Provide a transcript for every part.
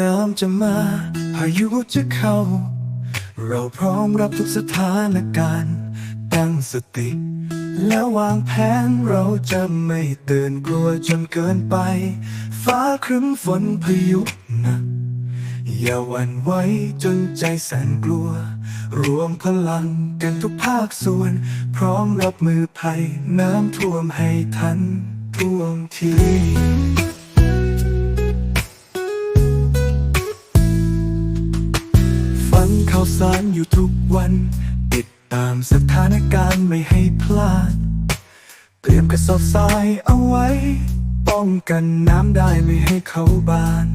น้ำจะมาพายุจะเข้า เราพร้อมรับทุกสถานการณ์ ตั้งสติ แล้ววางแผนเราจะไม่ตื่นกลัวจนเกินไป ฟ้าครึ้มฝนพายุหนักอย่าหวั่นไหวจนใจแสนกลัว รวมพลังกันทุกภาคส่วน พร้อมรับมือภัยน้ำท่วมให้ทันท่วงที อยู่ทุกวัน ติดตามสถานการณ์ไม่ให้พลาด เตรียมกระสอบทรายเอาไว้ ป้องกันน้ำได้ไม่ให้เขาบาน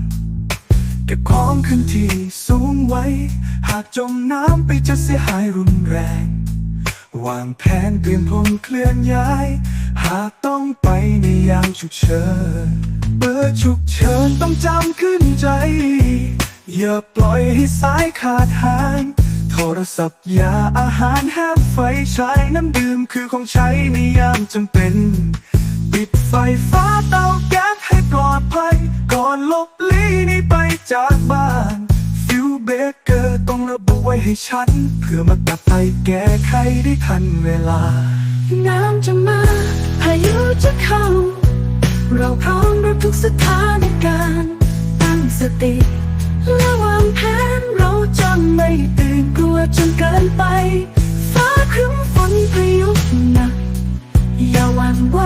เก็บของขึ้นที่สูงไว้ หากจมน้ำไปจะเสียหายรุนแรง วางแผนเตรียมพรมเคลื่อนย้าย หากต้องไปในยามฉุกเฉินเบอร์ฉุกเฉินต้องจำขึ้นใจอย่าปล่อยให้สายขาดหาย โทรศัพท์ยาอาหารแฮมไฟใช้น้ำดื่มคือของใช้ในยามจำเป็น ปิดไฟฟ้าเตาแก๊สให้ปลอดภัย ก่อนลบลี้นี่ไปจากบ้านฟิวเบเกอร์ต้องระบุไว้ให้ชัดเพื่อมาตัดไฟแก้ไขได้ทันเวลา น้ำจะมาพายุจะเข้า เราพร้อมรับทุกสถานการณ์ ไหว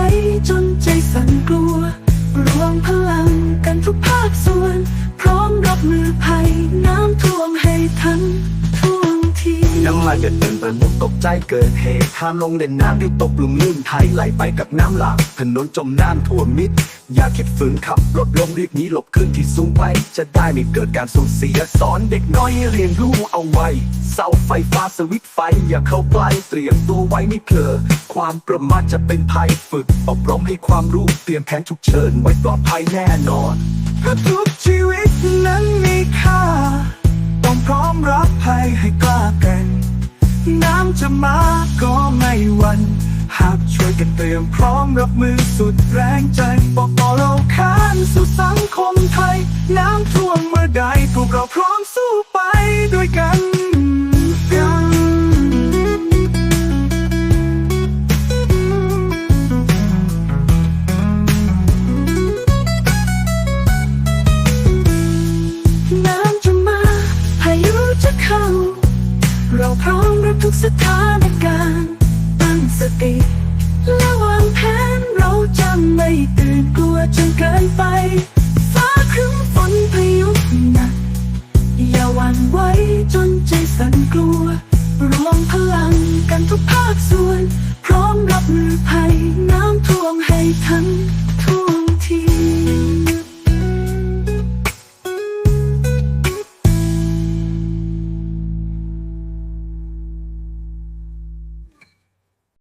จนใจสั่นกลัว รวมพลังกันทุกภาคส่วน พร้อมรับมือภัยน้ำท่วม น้ำลายเกิดเป็นประมุกตกใจเกิดเหตุห้ามลงเล่นน้ำที่ตกหลุมลื่นไทยไหลไปกับน้ำหลากถนนจมน้ำท่วมมิด อย่าคิดฝืนขับรถลงรีบนี้หลบขึ้นที่สูงไปจะได้ไม่เกิดการสูญเสียสอนเด็กน้อยให้เรียนรู้เอาไว้ เสาไฟฟ้าสวิตไฟ อย่าเข้าใกล้เตรียมตัวไว้ไม่เพลอความประมาทจะเป็นภัยฝึกอบรมให้ความรู้เตรียมแผนฉุกเฉินไว้ปลอดภัยแน่นอนเพราะทุกชีวิตนั้นมีค่า จะมาก็ไม่หวันหากช่วยกันเตรียมพร้อมรับมือสุดแรงใจปกป้อเราค้านสู่สังคมไทย น้ำท่วมเมื่อใดพวกเราพร้อมสู้ไป ร้อมรับทุกสถานการณ์ ตั้งสติและวางแผนเราจะไม่ตื่นกลัวจนเกินไป ฟ้าครึ้มฝนพายุหนักอย่าหวั่นไหวจนใจสั่นกลัว รวมพลังกันทุกภาคส่วน พร้อมรับมือภัย